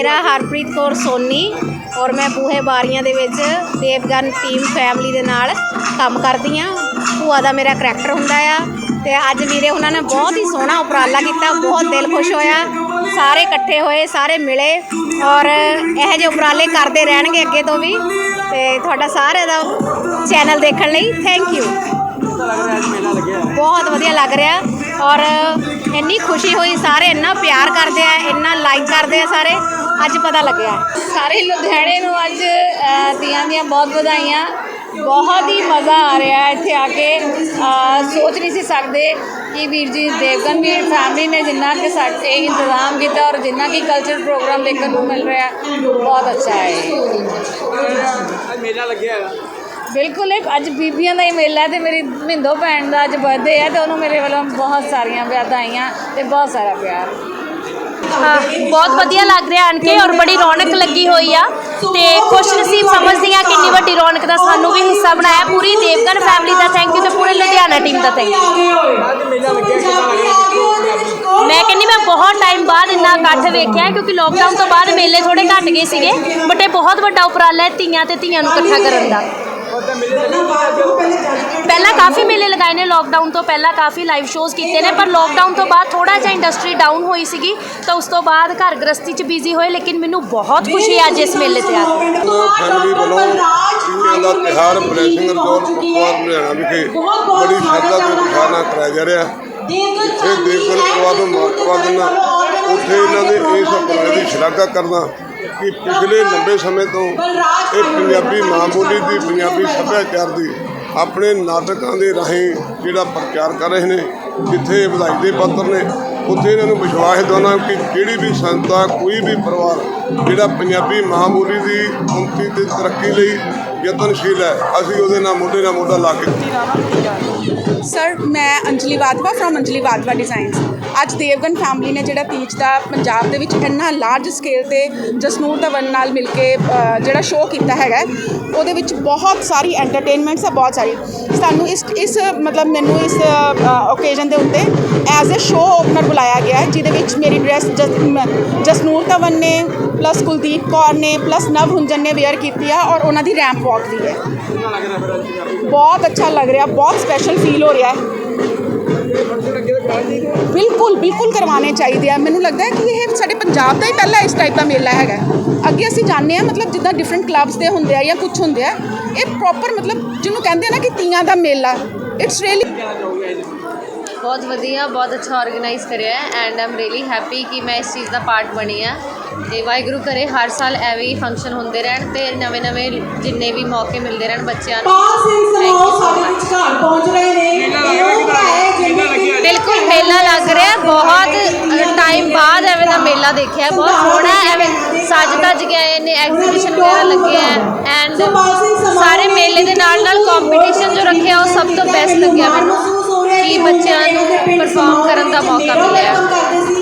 ਮੇਰਾ ਹਰਪ੍ਰੀਤ ਕੌਰ ਸੋਨੀ ਔਰ ਮੈਂ ਬੂਹੇ ਬਾਰੀਆਂ ਦੇ ਵਿੱਚ ਦੇਵਗਨ ਟੀਮ ਫੈਮਿਲੀ ਦੇ ਨਾਲ ਕੰਮ ਕਰਦੀ ਆ ਭੂਆ ਦਾ ਮੇਰਾ ਕਰੈਕਟਰ ਹੁੰਦਾ ਆ ਤੇ ਅੱਜ ਵੀਰੇ ਉਹਨਾਂ ਨੇ ਬਹੁਤ ਹੀ ਸੋਹਣਾ ਉਪਰਾਲਾ ਕੀਤਾ, ਬਹੁਤ ਦਿਲ ਖੁਸ਼ ਹੋਇਆ। ਸਾਰੇ ਇਕੱਠੇ ਹੋਏ, ਸਾਰੇ ਮਿਲੇ ਔਰ ਇਹੋ ਜਿਹੇ ਉਪਰਾਲੇ ਕਰਦੇ ਰਹਿਣਗੇ ਅੱਗੇ ਤੋਂ ਵੀ। ਤੇ ਤੁਹਾਡਾ ਸਾਰਿਆਂ ਦਾ ਚੈਨਲ ਦੇਖਣ ਲਈ ਥੈਂਕ ਯੂ ਬਹੁਤ ਵਧੀਆ ਲੱਗ ਰਿਹਾ ਔਰ ਇੰਨੀ ਖੁਸ਼ੀ ਹੋਈ, ਸਾਰੇ ਇੰਨਾ ਪਿਆਰ ਕਰਦੇ ਆ, ਇੰਨਾ ਲਾਈਕ ਕਰਦੇ ਆ ਸਾਰੇ। ਅੱਜ ਪਤਾ ਲੱਗਿਆ ਸਾਰੇ ਲੁਧਿਆਣੇ ਨੂੰ ਅੱਜ ਤੀਆਂ ਦੀਆਂ ਬਹੁਤ ਵਧਾਈਆਂ। ਬਹੁਤ ਹੀ ਮਜ਼ਾ ਆ ਰਿਹਾ ਹੈ ਇੱਥੇ ਆ ਕੇ। ਸੋਚ ਨਹੀਂ ਸੀ ਸਕਦੇ ਕਿ ਵੀਰ ਜੀ ਦੇਵਗਨ ਵੀਰ ਫੈਮਿਲੀ ਨੇ ਜਿੰਨਾ ਕਿ ਸਾਡੇ ਇੰਤਜ਼ਾਮ ਕੀਤਾ ਔਰ ਜਿੰਨਾ ਕਿ ਕਲਚਰ ਪ੍ਰੋਗਰਾਮ ਦੇਖਣ ਨੂੰ ਮਿਲ ਰਿਹਾ ਹੈ, ਬਹੁਤ ਅੱਛਾ ਹੈ। ਮੇਲਾ ਲੱਗਿਆ ਹੈਗਾ। ਬਿਲਕੁਲ ਇਹ ਅੱਜ ਬੀਬੀਆਂ ਦਾ ਹੀ ਮੇਲਾ ਹੈ ਤੇ ਮੇਰੀ ਮਿੰਦੋ ਭੈਣ ਦਾ ਅੱਜ ਬਰਥਡੇ ਹੈ ਤੇ ਉਹਨੂੰ ਮੇਰੇ ਵੱਲੋਂ ਬਹੁਤ ਸਾਰੀਆਂ ਵਧਾਈਆਂ ਤੇ ਬਹੁਤ ਸਾਰਾ ਪਿਆਰ। ਹਾਂ, ਬਹੁਤ ਵਧੀਆ ਲੱਗ ਰਿਹਾ ਆਣ ਕੇ ਔਰ ਬੜੀ ਰੌਣਕ ਲੱਗੀ ਹੋਈ ਆ। ਤੇ ਖੁਸ਼ਨਸੀਬ ਸਮਝਦੀ ਆ ਕਿ ਇੰਨੀ ਵੱਡੀ ਰੌਣਕ ਦਾ ਸਾਨੂੰ ਵੀ ਹਿੱਸਾ ਬਣਾਇਆ ਪੂਰੀ ਦੇਵਗਨ ਫੈਮਿਲੀ ਦਾ ਥੈਂਕ ਯੂ ਤੇ ਪੂਰੇ ਲੁਧਿਆਣਾ ਟੀਮ ਦਾ ਥੈਂਕ ਯੂ ਮੈਂ ਕਹਿੰਦੀ ਮੈਂ ਬਹੁਤ ਟਾਈਮ ਬਾਅਦ ਇੰਨਾ ਇਕੱਠ ਵੇਖਿਆ, ਕਿਉਂਕਿ ਲੋਕਡਾਊਨ ਤੋਂ ਬਾਅਦ ਮੇਲੇ ਥੋੜੇ ਘਟ ਗਏ ਸੀਗੇ ਬਟ ਇਹ ਬਹੁਤ ਵੱਡਾ ਉਪਰਾਲਾ ਹੈ ਧੀਆਂ ਤੇ ਧੀਆਂ ਨੂੰ ਇਕੱਠਾ ਕਰਨ ਦਾ। ਪਹਿਲਾਂ ਕਾਫੀ ਮੇਲੇ ਲਗਾਏ ਨੇ ਲੋਕਡਾਊਨ ਤੋਂ ਪਹਿਲਾਂ ਕਾਫੀ ਲਾਈਵ ਸ਼ੋਜ਼ ਕੀਤੇ ਨੇ ਪਰ ਲੋਕਡਾਊਨ ਤੋਂ ਬਾਅਦ ਥੋੜਾ ਜਿਹਾ ਇੰਡਸਟਰੀ ਡਾਊਨ ਹੋਈ ਸੀਗੀ ਤਾਂ ਉਸ ਤੋਂ ਬਾਅਦ ਘਰ ਗ੍ਰਸਤੀ 'ਚ ਬਿਜ਼ੀ ਹੋਏ ਲੇਕਿਨ ਮੈਨੂੰ ਬਹੁਤ ਖੁਸ਼ੀ ਹੈ ਅੱਜ ਇਸ ਮੇਲੇ ਤੇ ਆ ਕੇ। ਫੈਮਿਲੀ ਵੱਲੋਂ ਤੀਆਂ ਦਾ ਤਿਹਾਰ ਬਲੇਸਿੰਗ ਰਿਜ਼ੋਰਟ ਕੁਪਵਾਰ ਲੁਧਿਆਣਾ ਵਿਖੇ। ਬੜੀ ਸ਼ਰਧਾ ਤੇ ਨਾਲ ਕਰਾਇਆ ਜਾ ਰਿਹਾ। ਇੱਥੇ ਦੇਵਗਨ ਪਰਿਵਾਰ ਨੂੰ ਮਹੱਤਵ ਦਿੰਦਾ ਉੱਥੇ ਇਹਨਾਂ ਦੇ ਇਸ ਉਪਰਾਲੇ ਦੀ ਸ਼ਲਾਘਾ ਕਰਦਾ ਕਿ ਪਿਛਲੇ ਲੰਬੇ ਸਮੇਂ ਤੋਂ ਇਹ ਪੰਜਾਬੀ ਮਾਂ ਬੋਲੀ ਦੀ ਪੰਜਾਬੀ ਸੱਭਿਆਚਾਰ ਦੀ ਆਪਣੇ ਨਾਟਕਾਂ ਦੇ ਰਾਹੀਂ ਜਿਹੜਾ ਪ੍ਰਚਾਰ ਕਰ ਰਹੇ ਨੇ ਜਿੱਥੇ ਵਧਾਈ ਦੇ ਪਾਤਰ ਨੇ ਉੱਥੇ ਇਹਨਾਂ ਨੂੰ ਵਿਸ਼ਵਾਸ ਦਿਵਾਉਣਾ ਕਿ ਜਿਹੜੀ ਵੀ ਸੰਸਥਾ ਕੋਈ ਵੀ ਪਰਿਵਾਰ ਜਿਹੜਾ ਪੰਜਾਬੀ ਮਾਂ ਬੋਲੀ ਦੀ ਉੱਨਤੀ ਤੇ ਤਰੱਕੀ ਲਈ ਯਤਨਸ਼ੀਲ ਹੈ ਅਸੀਂ ਉਹਦੇ ਨਾਲ ਮੋਢੇ ਨਾਲ ਮੋਢਾ ਲਾ ਕੇ ਸਰ ਮੈਂ ਅੰਜਲੀ ਵਾਧਵਾ ਫਰੋਮ ਅੰਜਲੀ ਵਾਧਵਾ ਡਿਜ਼ਾਈਨਸ ਅੱਜ ਦੇਵਗਨ ਫੈਮਿਲੀ ਨੇ ਜਿਹੜਾ ਤੀਜ ਦਾ ਪੰਜਾਬ ਦੇ ਵਿੱਚ ਇੰਨਾ ਲਾਰਜ ਸਕੇਲ ਤੇ ਜਸਨੂਰ ਧਵਨ ਨਾਲ ਮਿਲ ਕੇ ਜਿਹੜਾ ਸ਼ੋਅ ਕੀਤਾ ਹੈਗਾ ਉਹਦੇ ਵਿੱਚ ਬਹੁਤ ਸਾਰੀ ਐਂਟਰਟੇਨਮੈਂਟਸ ਆ, ਬਹੁਤ ਸਾਰੀ। ਸਾਨੂੰ ਇਸ ਇਸ, ਮਤਲਬ ਮੈਨੂੰ ਇਸ ਓਕੇਜ਼ਨ ਦੇ ਉੱਤੇ ਐਜ਼ ਅ ਸ਼ੋਅ ਓਪਨਰ ਬੁਲਾਇਆ ਗਿਆ ਜਿਹਦੇ ਵਿੱਚ ਮੇਰੀ ਡਰੈਸ ਜਸਨੂਰ ਧਵਨ ਨੇ ਪਲੱਸ ਕੁਲਦੀਪ ਕੌਰ ਨੇ ਪਲੱਸ ਨਵ ਹੁੰਜਨ ਨੇ ਵੇਅਰ ਕੀਤੀ ਆ ਔਰ ਉਹਨਾਂ ਦੀ ਰੈਂਪ ਵਾਕ ਵੀ ਹੈ। ਬਹੁਤ ਅੱਛਾ ਲੱਗ ਰਿਹਾ, ਬਹੁਤ ਸਪੈਸ਼ਲ ਫੀਲ ਹੋ ਰਿਹਾ ਹੈ। ਬਿਲਕੁਲ ਬਿਲਕੁਲ ਕਰਵਾਉਣੇ ਚਾਹੀਦੇ ਆ। ਮੈਨੂੰ ਲੱਗਦਾ ਹੈ ਕਿ ਇਹ ਸਾਡੇ ਪੰਜਾਬ ਦਾ ਹੀ ਪਹਿਲਾ ਇਸ ਟਾਈਪ ਦਾ ਮੇਲਾ ਹੈਗਾ ਅੱਗੇ ਅਸੀਂ ਜਾਣਦੇ ਆ ਮਤਲਬ ਜਿੱਦਾਂ ਡਿਫਰੈਂਟ ਕਲੱਬਸ ਦੇ ਹੁੰਦੇ ਆ ਜਾਂ ਕੁਝ ਹੁੰਦੇ ਆ, ਇਹ ਪ੍ਰੋਪਰ ਮਤਲਬ ਜਿਹਨੂੰ ਕਹਿੰਦੇ ਆ ਨਾ ਕਿ ਤੀਆਂ ਦਾ ਮੇਲਾ। ਇਟਸ ਰੀਅਲੀ ਬਹੁਤ ਵਧੀਆ ਬਹੁਤ ਅੱਛਾ ਆਰਗੇਨਾਈਜ਼ ਕਰਿਆ ਹੈ ਐਂਡ ਆਮ ਰੀਲੀ ਹੈਪੀ ਕਿ ਮੈਂ ਇਸ ਚੀਜ਼ ਦਾ ਪਾਰਟ ਬਣੀ ਆ ਤੇ ਵਾਹਿਗੁਰੂ ਕਰੇ ਹਰ ਸਾਲ ਐਵੇਂ ਹੀ ਫੰਕਸ਼ਨ ਹੁੰਦੇ ਰਹਿਣ ਤੇ ਨਵੇਂ ਨਵੇਂ ਜਿੰਨੇ ਵੀ ਮੌਕੇ ਮਿਲਦੇ ਰਹਿਣ ਬੱਚਿਆਂ ਨੂੰ ਪਾਲ ਸਿੰਘ ਸਾਡੇ. ਵਿਚਕਾਰ ਪਹੁੰਚ ਰਹੇ? ਬਿਲਕੁਲ ਮੇਲਾ ਲੱਗ ਰਿਹਾ। ਬਹੁਤ ਟਾਈਮ ਬਾਅਦ ਐਵੇਂ ਦਾ ਮੇਲਾ ਦੇਖਿਆ। ਬਹੁਤ ਸੋਹਣਾ ਹੈ ਐਵੇਂ ਸੱਜ ਧੱਜ ਗਏ ਨੇ ਐਗਜ਼ੀਬਿਸ਼ਨ ਵਗੈਰਾ ਲੱਗੇ ਹੈ ਐਂਡ ਸਾਰੇ ਮੇਲੇ ਦੇ ਨਾਲ ਨਾਲ ਕੰਪੀਟੀਸ਼ਨ ਜੋ ਰੱਖਿਆ ਉਹ ਸਭ ਤੋਂ ਬੈਸਟ ਲੱਗਿਆ ਮੈਨੂੰ ਕਿ ਬੱਚਿਆਂ ਨੂੰ ਪਰਫਾਰਮ ਕਰਨ ਦਾ ਮੌਕਾ ਮਿਲਿਆ।